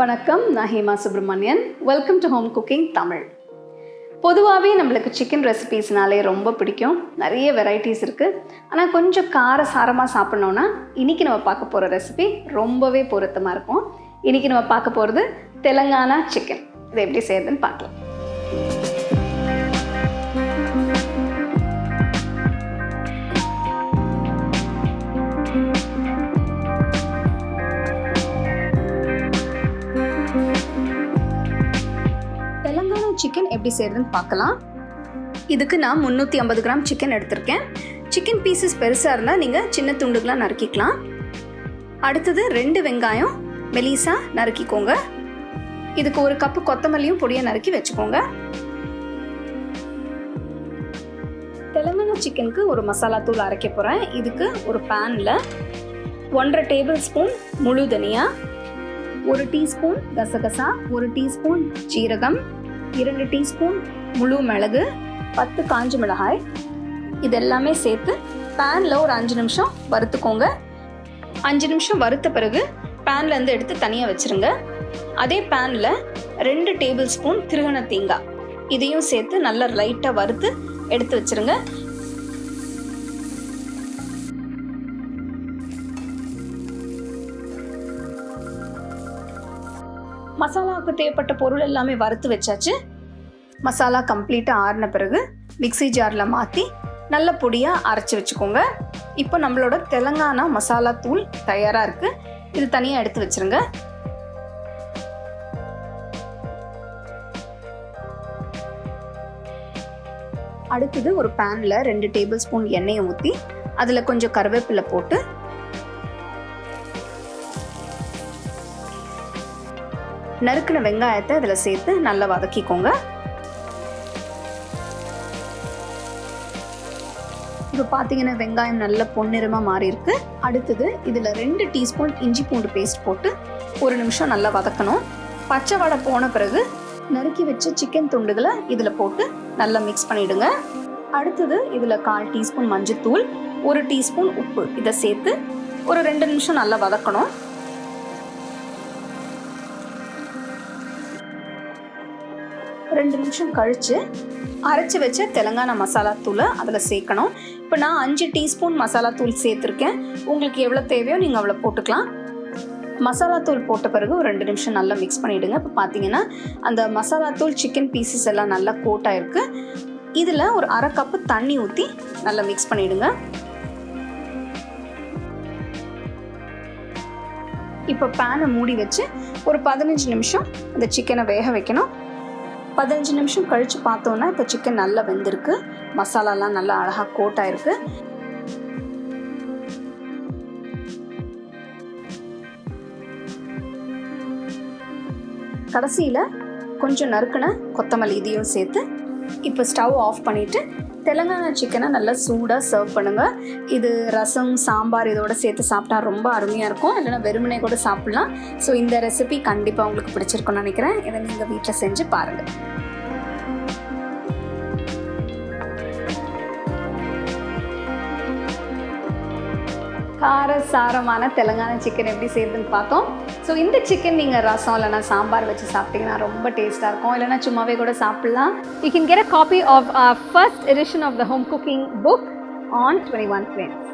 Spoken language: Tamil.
வணக்கம் நான் Hema Subramanian welcome to home cooking Tamil. பொதுவாகவே நம்மளுக்கு சிக்கன் ரெசிபீஸ்னாலே ரொம்ப பிடிக்கும். நிறைய வெரைட்டிஸ் இருக்குது ஆனால் கொஞ்சம் கார சாரமாக சாப்பிட்ணோன்னா இன்றைக்கி நம்ம பார்க்க போகிற ரெசிபி ரொம்பவே பொருத்தமாக இருக்கும். இன்றைக்கி நம்ம பார்க்க போகிறது தெலங்கானா சிக்கன் இதை எப்படி செய்யறதுன்னு பார்க்கலாம். சிக்கன் எப்படி செய்யறதுன்னு பார்க்கலாம். இதுக்கு நான் முந்நூற்றி ஐம்பது கிராம் சிக்கன் எடுத்திருக்கேன். சிக்கன் பீசஸ் பெருசாக இருந்தால் நீங்கள் சின்ன துண்டுகளாக நறுக்கிக்கலாம். அடுத்தது ரெண்டு வெங்காயம் மெலிசா நறுக்கிக்கோங்க. இதுக்கு ஒரு கப்பு கொத்தமல்லியும் பொடியை நறுக்கி வச்சுக்கோங்க. தெலுங்கானா சிக்கனுக்கு ஒரு மசாலா தூள் அரைக்க போகிறேன் இதுக்கு ஒரு பேனில் ஒன்றரை டேபிள் ஸ்பூன் முழு தனியா ஒரு டீஸ்பூன் கசகசா ஒரு டீஸ்பூன் ஜீரகம் இரண்டு டீஸ்பூன் முழு மிளகு பத்து காஞ்ச மிளகாய். இது எல்லாமே சேர்த்து பேனில் ஒரு அஞ்சு நிமிஷம் வறுத்துக்கோங்க. அஞ்சு நிமிஷம் வறுத்த பிறகு பேன்லேருந்து எடுத்து தனியாக வச்சிருங்க. அதே பேனில் ரெண்டு டேபிள் ஸ்பூன் திருகண தேங்காய். இதையும் சேர்த்து நல்லா லைட்டாக வறுத்து எடுத்து வச்சிருங்க. மசாலாவுக்கு தேவைப்பட்ட பொருள் எல்லாமே வறுத்து வச்சாச்சு. மசாலா கம்ப்ளீட்டாக ஆறின பிறகு மிக்ஸி ஜாரில் மாற்றி நல்ல பொடியாக அரைச்சி வச்சுக்கோங்க. இப்போ நம்மளோட தெலங்கானா மசாலா தூள் தயாராக இருக்குது இது தனியாக எடுத்து வச்சிருங்க. அடுத்தது ஒரு பேனில் ரெண்டு டேபிள் ஸ்பூன் எண்ணெயை ஊற்றி அதில் கொஞ்சம் கருவேப்பிலை போட்டு நறுக்கின வெங்காயத்தை அதில் சேர்த்து நல்லா வதக்கிக்கோங்க. இப்போ பார்த்தீங்கன்னா வெங்காயம் நல்ல பொன்னிறமாக மாறி இருக்கு அடுத்தது இதில் ரெண்டு டீஸ்பூன் இஞ்சி பூண்டு பேஸ்ட் போட்டு ஒரு நிமிஷம் நல்லா வதக்கணும். பச்சை வடை போன பிறகு நறுக்கி வச்ச சிக்கன் துண்டுகளை இதில் போட்டு நல்லா மிக்ஸ் பண்ணிவிடுங்க அடுத்தது இதில் கால் டீஸ்பூன் மஞ்சத்தூள் ஒரு டீஸ்பூன் உப்பு இதை சேர்த்து ஒரு ரெண்டு நிமிஷம் நல்லா வதக்கணும். ரெண்டு நிமிஷம் கழித்து அரைச்சி வச்ச தெலங்கானா மசாலா தூளை அதில் சேர்க்கணும். இப்போ நான் அஞ்சு டீஸ்பூன் மசாலா தூள் சேர்த்துருக்கேன். உங்களுக்கு எவ்வளோ தேவையோ நீங்கள் அவ்வளோ போட்டுக்கலாம். மசாலா தூள் போட்ட பிறகு ஒரு ரெண்டு நிமிஷம் நல்லா மிக்ஸ் பண்ணிவிடுங்க இப்போ பார்த்தீங்கன்னா அந்த மசாலா தூள் சிக்கன் பீசஸ் எல்லாம் நல்லா கோட் ஆயிருக்கு. இதில் ஒரு அரை கப்பு தண்ணி ஊற்றி நல்லா மிக்ஸ் பண்ணிவிடுங்க இப்போ பேனை மூடி வச்சு ஒரு பதினஞ்சு நிமிஷம் அந்த சிக்கனை வேக வைக்கணும். பதினஞ்சு நிமிஷம் கழித்து பார்த்தோன்னா இப்போ சிக்கன் நல்லா வெந்திருக்கு. மசாலாலாம் நல்லா அழகாக கோட் ஆயிருக்கு. கடைசியில் கொஞ்சம் நறுக்கின கொத்தமல்லி இதையும் சேர்த்து இப்போ ஸ்டவ் ஆஃப் பண்ணிவிட்டு தெலங்கானா சிக்கனை நல்லா சூடாக சர்வ் பண்ணுங்கள் இது ரசம் சாம்பார் இதோட சேர்த்து சாப்பிட்டா ரொம்ப அருமையாக இருக்கும். இல்லைன்னா வெறுமனே கூட சாப்பிட்லாம். ஸோ இந்த ரெசிபி கண்டிப்பாக உங்களுக்கு பிடிச்சிருக்கும்னு நினைக்கிறேன். இதை நீங்கள் வீட்டில் செஞ்சு பாருங்கள் கார சாரமான தெலுங்கானா சிக்கன் எப்படி செய்யுதுன்னு பார்த்தோம். ஸோ இந்த சிக்கன் நீங்கள் ரசம் இல்லைனா சாம்பார் வச்சு சாப்பிட்டீங்கன்னா ரொம்ப டேஸ்ட்டாக இருக்கும். இல்லைனா சும்மாவே கூட சாப்பிட்லாம். You can get a copy of first edition of the home cooking book on twenty one friends